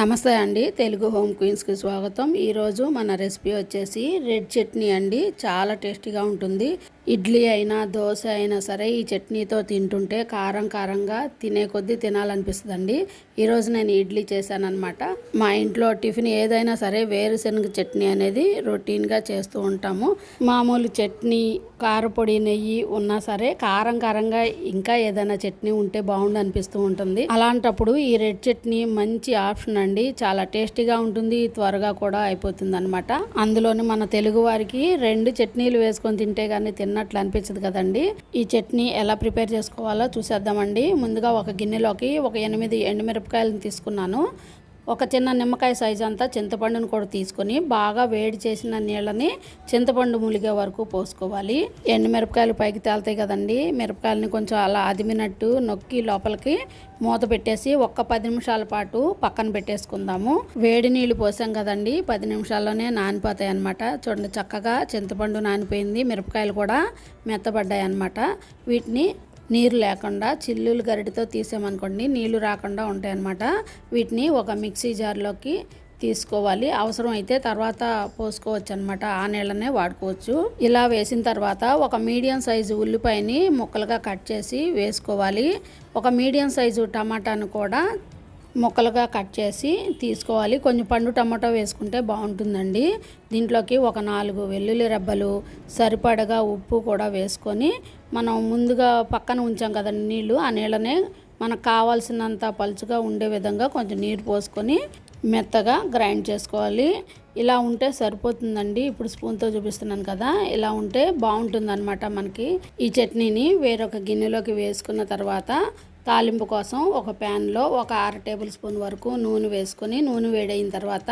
నమస్తే అండి తెలుగు హోమ్ క్వీన్స్కి స్వాగతం. ఈరోజు మన రెసిపీ వచ్చేసి రెడ్ చట్నీ అండి. చాలా టేస్టీగా ఉంటుంది. ఇడ్లీ అయినా దోశ అయినా సరే ఈ చట్నీతో తింటుంటే కారం కారంగా తినే కొద్దీ తినాలనిపిస్తుందండి. ఈరోజు నేను ఇడ్లీ చేశానమాట మా ఇంట్లో టిఫిన్ ఏదైనా సరే వేరుశనగ చట్నీ అనేది రొటీన్గా చేస్తూ ఉంటాము. మామూలు చట్నీ కారపొడి నెయ్యి ఉన్నా సరే కారం కారంగా ఇంకా ఏదైనా చట్నీ ఉంటే బాగుండు అనిపిస్తూ ఉంటుంది. అలాంటప్పుడు ఈ రెడ్ చట్నీ మంచి ఆప్షన్ అండి. చాలా టేస్టీగా ఉంటుంది త్వరగా కూడా అయిపోతుంది అనమాట అందులోని మన తెలుగు వారికి రెండు చట్నీలు వేసుకొని తింటే కానీ తిన్న తిన్నట్లు అనిపించదు కదండి. ఈ చట్నీ ఎలా ప్రిపేర్ చేసుకోవాలో చూసేద్దామండి. ముందుగా ఒక గిన్నెలోకి ఒక ఎనిమిది ఎండుమిరపకాయలను తీసుకున్నాను. ఒక చిన్న నిమ్మకాయ సైజు అంతా చింతపండును కూడా తీసుకొని బాగా వేడి చేసిన నీళ్ళని చింతపండు ములిగే వరకు పోసుకోవాలి. ఎండు మిరపకాయలు పైకి తేలుతాయి కదండి. మిరపకాయలని కొంచెం అలా అదిమినట్టు నొక్కి లోపలికి మూత పెట్టేసి ఒక్క పది నిమిషాల పాటు పక్కన పెట్టేసుకుందాము. వేడి నీళ్ళు పోసాం కదండి. పది నిమిషాల్లోనే నానిపోతాయి అనమాట చూడండి చక్కగా చింతపండు నానిపోయింది. మిరపకాయలు కూడా మెత్తబడ్డాయి అనమాట వీటిని నీరు లేకుండా చిల్లులు గరిటితో తీసామనుకోండి నీళ్ళు రాకుండా ఉంటాయన్నమాట. వీటిని ఒక మిక్సీ జార్లోకి తీసుకోవాలి. అవసరం అయితే తర్వాత పోసుకోవచ్చు అనమాట ఆ నీళ్ళనే వాడుకోవచ్చు. ఇలా వేసిన తర్వాత ఒక మీడియం సైజు ఉల్లిపాయని ముక్కలుగా కట్ చేసి వేసుకోవాలి. ఒక మీడియం సైజు టమాటాను కూడా ముక్కలుగా కట్ చేసి తీసుకోవాలి. కొంచెం పండు టమాటో వేసుకుంటే బాగుంటుందండి. దీంట్లోకి ఒక నాలుగు వెల్లుల్లి రెబ్బలు సరిపడగా ఉప్పు కూడా వేసుకొని మనం ముందుగా పక్కన ఉంచాం కదండి నీళ్ళు ఆ నీళ్ళనే మనకు కావాల్సినంత పలుచుగా ఉండే విధంగా కొంచెం నీరు పోసుకొని మెత్తగా గ్రైండ్ చేసుకోవాలి. ఇలా ఉంటే సరిపోతుందండి. ఇప్పుడు స్పూన్తో చూపిస్తున్నాను కదా. ఇలా ఉంటే బాగుంటుంది మనకి. ఈ చట్నీని వేరొక గిన్నెలోకి వేసుకున్న తర్వాత తాలింపు కోసం ఒక ప్యాన్లో ఒక అర టేబుల్ స్పూన్ వరకు నూనె వేసుకొని నూనె వేడైన తర్వాత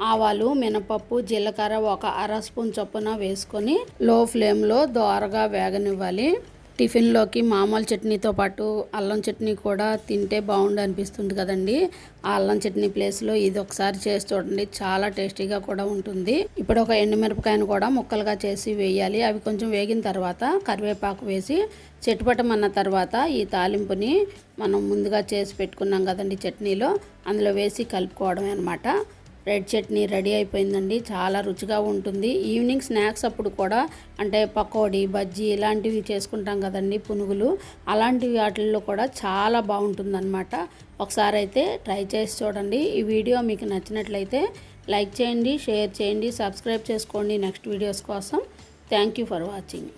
ఆవాలు మినపప్పు జీలకర్ర ఒక అర స్పూన్ చొప్పున వేసుకొని లో ఫ్లేమ్లో దోరగా వేగనివ్వాలి. టిఫిన్లోకి మామూలు చట్నీతో పాటు అల్లం చట్నీ కూడా తింటే బాగుండు అనిపిస్తుంది కదండి. ఆ అల్లం చట్నీ ప్లేస్లో ఇది ఒకసారి చేసి చూడండి. చాలా టేస్టీగా కూడా ఉంటుంది. ఇప్పుడు ఒక ఎండుమిరపకాయను కూడా ముక్కలుగా చేసి వేయాలి. అవి కొంచెం వేగిన తర్వాత కరివేపాకు వేసి చెట్టుపట్టమన్న తర్వాత ఈ తాలింపుని మనం ముందుగా చేసి పెట్టుకున్నాం కదండి చట్నీలో. అందులో వేసి కలుపుకోవడమే అనమాట రెడ్ చట్నీ రెడీ అయిపోయిందండి. చాలా రుచిగా ఉంటుంది. ఈవినింగ్ స్నాక్స్ అప్పుడు కూడా అంటే పకోడీ బజ్జీ ఇలాంటివి చేసుకుంటాం కదండి పునుగులు. అలాంటి వాటిల్లో కూడా చాలా బాగుంటుందన్నమాట. ఒకసారి అయితే ట్రై చేసి చూడండి. ఈ వీడియో మీకు నచ్చినట్లయితే లైక్ చేయండి షేర్ చేయండి సబ్స్క్రైబ్ చేసుకోండి నెక్స్ట్ వీడియోస్ కోసం. Thank you for watching.